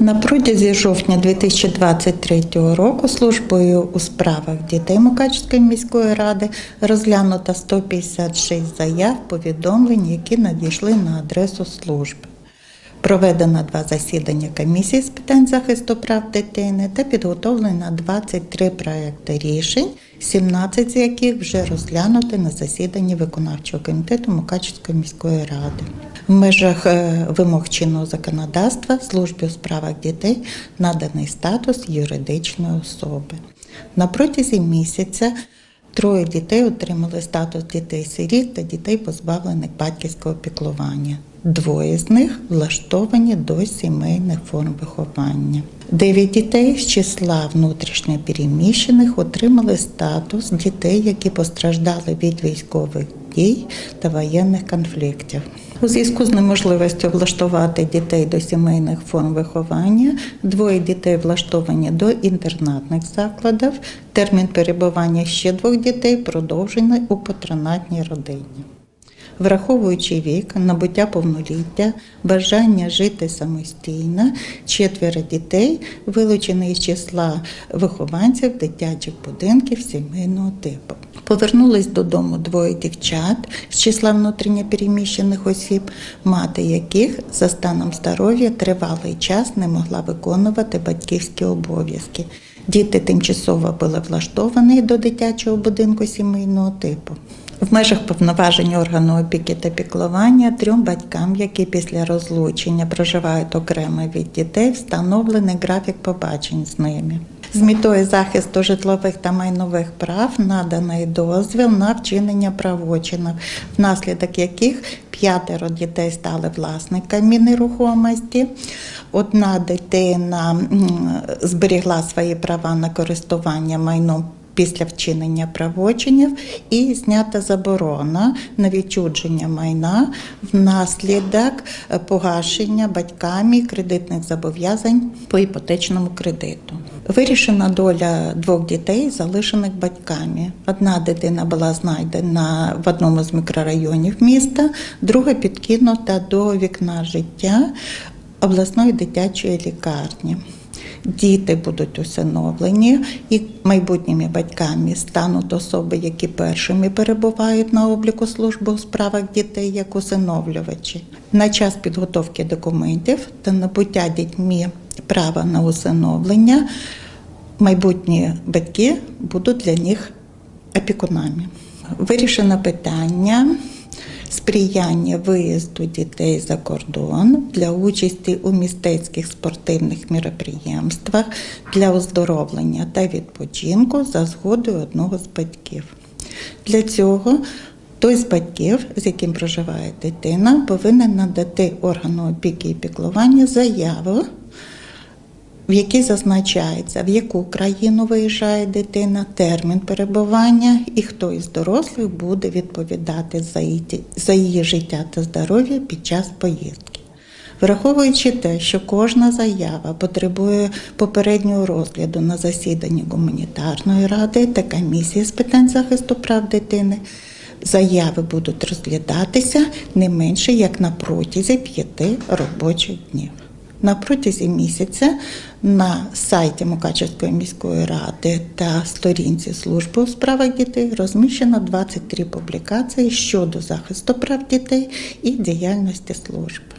На протязі жовтня 2023 року службою у справах дітей Мукачівської міської ради розглянуто 156 заяв повідомлень, які надійшли на адресу служби. Проведено два засідання комісії з питань захисту прав дитини та підготовлено 23 проекти рішень, 17 з яких вже розглянуті на засіданні виконавчого комітету Мукачівської міської ради. В межах е, вимог чинного законодавства службі у справах дітей наданий статус юридичної особи. На протязі місяця Троє дітей отримали статус дітей-сиріт та дітей, позбавлених батьківського піклування. Двоє з них влаштовані до сімейних форм виховання. Дев'ять дітей з числа внутрішньо переміщених отримали статус дітей, які постраждали від військових дій та воєнних конфліктів. У зв'язку з неможливістю влаштувати дітей до сімейних форм виховання, двоє дітей влаштовані до інтернатних закладів. Термін перебування ще двох дітей продовжений у патронатній родині. Враховуючи вік, набуття повноліття, бажання жити самостійно, четверо дітей вилучені із числа вихованців дитячих будинків сімейного типу. Повернулись додому двоє дівчат з числа внутрішньопереміщених осіб, мати яких за станом здоров'я тривалий час не могла виконувати батьківські обов'язки. Діти тимчасово були влаштовані до дитячого будинку сімейного типу. В межах повноважень органу опіки та піклування трьом батькам, які після розлучення проживають окремо від дітей, встановлений графік побачень з ними. З метою захисту житлових та майнових прав наданий дозвіл на вчинення правочинів, внаслідок яких п'ятеро дітей стали власниками нерухомості. Одна дитина зберігла свої права на користування майном після вчинення правочинів і знята заборона на відчудження майна внаслідок погашення батьками кредитних зобов'язань по іпотечному кредиту. Вирішена доля двох дітей, залишених батьками. Одна дитина була знайдена в одному з мікрорайонів міста, друга підкинута до вікна життя обласної дитячої лікарні. Діти будуть усиновлені і майбутніми батьками стануть особи, які першими перебувають на обліку служби у справах дітей як усиновлювачі. На час підготовки документів та набуття дітьми права на усиновлення майбутні батьки будуть для них опікунами. Вирішено питання сприяння виїзду дітей за кордон для участі у містецьких спортивних міроприємствах для оздоровлення та відпочинку за згодою одного з батьків. Для цього той з батьків, з яким проживає дитина, повинен надати органу опіки і піклування заяву в якій зазначається, в яку країну виїжджає дитина, термін перебування і хто із дорослих буде відповідати за її, життя та здоров'я під час поїздки. Враховуючи те, що кожна заява потребує попереднього розгляду на засіданні гуманітарної ради та комісії з питань захисту прав дитини, заяви будуть розглядатися не менше як на протязі п'яти робочих днів. На протязі місяця на сайті Мукачевської міської ради та сторінці служби у справах дітей розміщено 23 публікації щодо захисту прав дітей і діяльності служби.